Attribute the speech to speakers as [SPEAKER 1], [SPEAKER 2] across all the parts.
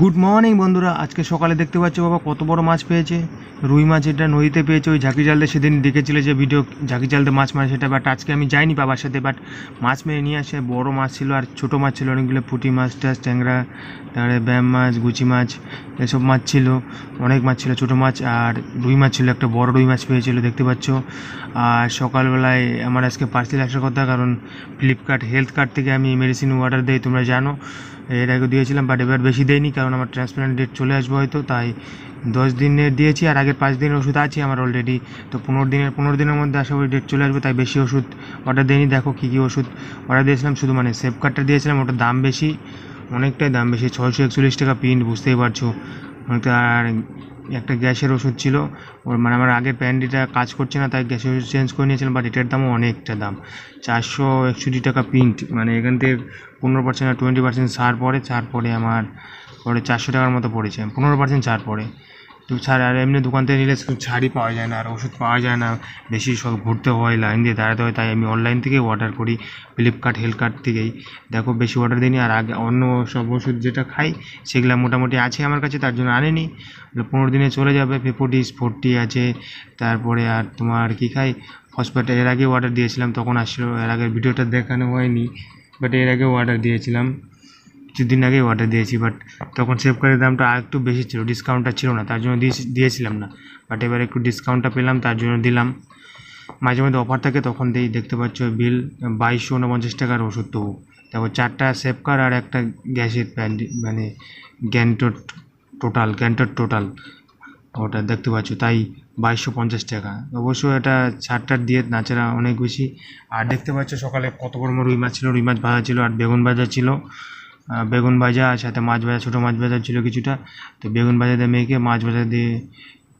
[SPEAKER 1] Good morning বন্ধুরা। আজকে সকালে দেখতে পাচ্ছ বাবা কত বড় মাছ পেয়েছে। রুই মাছ এটা নদীতে পেয়েছে, ওই ঝাঁকি জালতে সেদিন ডেকেছিল যে ভিডিও ঝাঁকি জালতে মাছ মারে সেটা। বাট আজকে আমি যাইনি বাবার সাথে বাট মাছ মেরে নিয়ে আসে। বড় মাছ ছিল আর ছোটো মাছ ছিল। অনেকগুলো পুঁটি মাছ টাছ ট্যাংরা, তারপরে ব্যাম মাছ, গুচি মাছ, এসব মাছ ছিল। অনেক মাছ ছিল, ছোটো মাছ আর রুই মাছ ছিল। একটা বড় রুই মাছ পেয়েছিল, দেখতে পাচ্ছ। আর সকালবেলায় আমার আজকে পার্সেল আসার কথা, কারণ ফ্লিপকার্ট হেলথ কার্ড থেকে আমি মেডিসিন অর্ডার দিই, তোমরা জানো। এর আগে দিয়েছিলাম বাট এবার বেশি দেয়নি কারণ আমার ট্রান্সপ্লান্ট ডেট চলে আসবে হয়তো, তাই দশ দিনের দিয়েছি আর আগের পাঁচ দিনের ওষুধ আছে আমার অলরেডি তো পনেরো দিনের পনেরো দিনের মধ্যে আশা করি ডেট চলে আসবে, তাই বেশি ওষুধ অর্ডার দিইনি। দেখো কী কী ওষুধ অর্ডার দিয়েছিলাম, শুধু মানে সেফ কার্ডটা দিয়েছিলাম, ওটার দাম বেশি, অনেকটাই দাম বেশি, ছয়শো একচল্লিশ টাকা প্রিন্ট বুঝতেই পারছ। আর একটা গ্যাসের ওষুধ ছিল, ওর মানে আমার আগের প্যান্ডিটা কাজ করছে না, তাই গ্যাসের ওষুধ চেঞ্জ করে নিয়েছিলাম বাট এটার দামও অনেকটা দাম। চারশো একষট্টি টাকা প্রিন্ট মানে এখান থেকে পনেরো পার্সেন্ট আর টোয়েন্টি পার্সেন্ট ছাড় পড়ে ছাড় পড়ে আমার পরে চারশো টাকার মতো পড়েছে, পনেরো পার্সেন্ট ছাড় পড়ে। তো ছাড়, আর এমনি দোকান থেকে নিলে খুব ছাড়ই পাওয়া যায় না, আর ওষুধ পাওয়া যায় না, বেশি সব ঘুরতে হয়, লাইন দিয়ে দাঁড়াতে হয়, তাই আমি অনলাইন থেকেই অর্ডার করি ফ্লিপকার্ট হেলথ কার্ট থেকেই। দেখো, বেশি অর্ডার দিইনি, আর আগে অন্য সব ওষুধ যেটা খাই, সেগুলো মোটামুটি আছে আমার কাছে, তার জন্য আনেনি। পনেরো দিনে চলে যাবে ফেপোটিস ফোরটি আছে, তারপরে আর তোমার কি খাই ফসফেট এর আগে অর্ডার দিয়েছিলাম, তখন আসছিল এর আগের ভিডিওটা দেখানো হয়নি বাট এর আগেও অর্ডার দিয়েছিলাম। কিছুদিন আগে অর্ডার দিয়েছি বাট তখন সেফকারের দামটা আর একটু বেশি ছিল ডিসকাউন্টটা ছিল না, তার জন্য দিয়েছিলাম না। বাট এবার একটু ডিসকাউন্টটা পেলাম, তার জন্য দিলাম। মাঝে মধ্যে অফার থাকে, তখন দিই, দেখতে পাচ্ছ বিল বাইশশো উনপঞ্চাশ টাকার ওষুধ তবু। তারপর চারটা সেফকার আর একটা গ্যাসের মানে গ্যান্টোর টোটাল গ্যান্টোর টোটাল ওটা দেখতে পাচ্ছ, তাই বাইশশো পঞ্চাশ টাকা। অবশ্য এটা ছাড়টার দিয়ে নাচারা অনেক বেশি। আর দেখতে পাচ্ছ সকালে কত বড় রুই মাছ ছিল, রুই মাছ ভাজা ছিল, আর বেগুন ভাজা ছিল। বেগুন ভাজা সাথে মাছ ভাজা, ছোটো মাছ ভাজা ছিল কিছুটা। তো বেগুন ভাজা দিয়ে মেখে মাছ ভাজা দিয়ে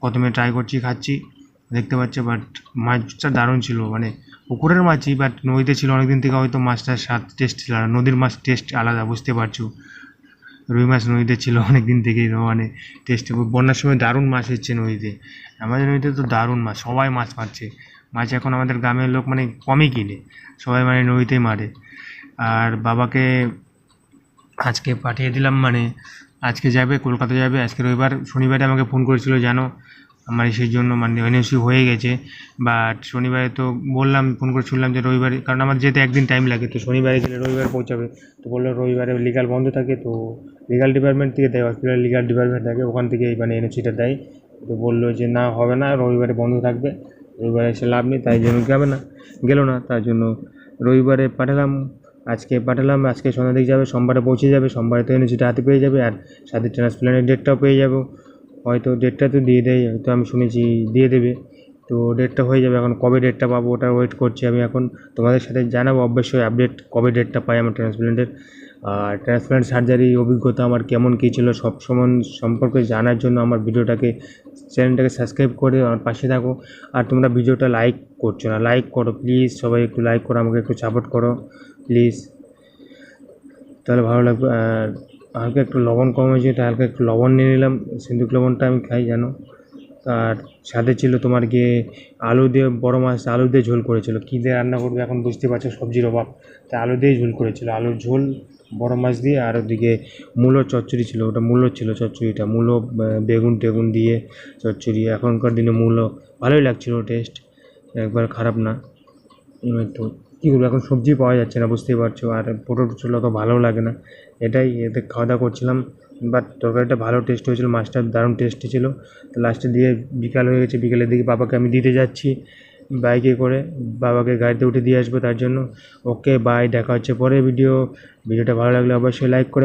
[SPEAKER 1] প্রথমে ট্রাই করছি, খাচ্ছি। দেখতে পাচ্ছ বাট মাছটা দারুণ ছিল। মানে পুকুরের মাছই বাট নদীতে ছিল, অনেকদিন থেকে হয়তো মাছটার স্বাদ টেস্ট ছিল আর নদীর মাছ টেস্ট আলাদা, বুঝতে পারছ? রুই মাছ নদীতে ছিল অনেক দিন থেকেই মানে টেস্ট বন্যার সময় দারুণ মাছ এসছে নদীতে। আমাদের নদীতে তো দারুণ মাছ, সবাই মাছ মারছে। মাছ এখন আমাদের গ্রামের লোক মানে কমই কিনে, সবাই মানে নদীতেই মারে। আর বাবাকে আজকে পাঠিয়ে দিলাম মানে আজকে যাবে, কলকাতা যাবে। আজকে রবিবার, শনিবারে আমাকে ফোন করেছিল, জানো? আমার সেই জন্য মানে এনওসি হয়ে গেছে। বাট শনিবারে তো বললাম ফোন করে শুনলাম যে রবিবারে, কারণ আমার যেতে একদিন টাইম লাগে। তো শনিবারে গেলে রবিবার পৌঁছাবে। তো বলল রবিবারে লিগাল বন্ধ থাকে, তো লিগাল ডিপার্টমেন্ট থেকে দেয় হসপিটাল লিগাল ডিপার্টমেন্ট থাকে, ওখান থেকে মানে এনওসিটা দেয়। তো বলল যে, না, হবে না, রবিবারে বন্ধ থাকবে। রবিবারে এসে লাভ নেই, তাই জন্য যাবে না। গেলো না, তার জন্য রবিবারে পাঠালাম। আজকে পাঠালাম, আজকে সন্ধ্যা দিকে যাবে, সোমবারে পৌঁছে যাবে, সোমবারে তো এনওসিটা হাতে পেয়ে যাবে আর সাথে ট্রান্সপ্লান্টের ডেটটাও পেয়ে যাব। হয়তো ডেটটা তো দিয়ে দেয়, হয়তো আমি শুনেছি দিয়ে দেবে। তো ডেটটা হয়ে যাবে এখন, কবে ডেটটা পাবো ওটা ওয়েট করছি আমি এখন। তোমাদের সাথে জানাব, অবশ্যই আপডেট কবে ডেটটা পাই আমার ট্রান্সপ্লান্টের আর ট্রান্সপ্লান্ট সার্জারি অভিজ্ঞতা আমার কেমন কী ছিল সব সময় সম্পর্কে জানার জন্য আমার ভিডিওটাকে চ্যানেলটাকে সাবস্ক্রাইব করে আমার পাশে থাকো। আর তোমরা ভিডিওটা লাইক করছ না লাইক করো প্লিজ সবাই একটু লাইক করো, আমাকে একটু সাপোর্ট করো। প্লিজ। তাহলে ভালো লাগবে। আর হালকা একটু লবণ কম হয়েছে, তাই হালকা একটু লবণ নিয়ে নিলাম। সিন্দুক লবণটা আমি খাই, জানো? আর সাথে ছিল তোমার গিয়ে আলু দিয়ে, বড় মাছ আলু দিয়ে ঝোল করেছিল। কী দিয়ে রান্না করবে এখন বুঝতে পারছ, সবজির অভাব। তাই আলু দিয়েই ঝোল করেছিল। আলুর ঝোল, বড় মাছ দিয়ে, আর ওদিকে মূলো চচ্চড়ি ছিল। ওটা মূলো ছিল, চচ্চড়িটা। মূলো বেগুন টেগুন দিয়ে চচ্চড়ি। এখনকার দিনে মূলো ভালোই লাগছিল, টেস্ট। একবার খারাপ না। তো কী করব এখন সবজি পাওয়া যাচ্ছে না, বুঝতেই পারছ। আর পটল ছিল অত ভালো লাগে না। এটাই, এতে খাওয়া দাওয়া করছিলাম বাট তরকারিটা ভালো টেস্ট হয়েছিল, মাছটা দারুণ টেস্টি ছিল। তো লাস্টে দিয়ে বিকাল হয়ে গেছে, বিকালের দিকে বাবাকে আমি দিতে যাচ্ছি বাইকে করে। বাবাকে গাড়িতে উঠে দিয়ে আসব তার জন্য। ওকে বাই দেখা হচ্ছে পরে ভিডিও ভিডিওটা ভালো লাগলে অবশ্যই লাইক করে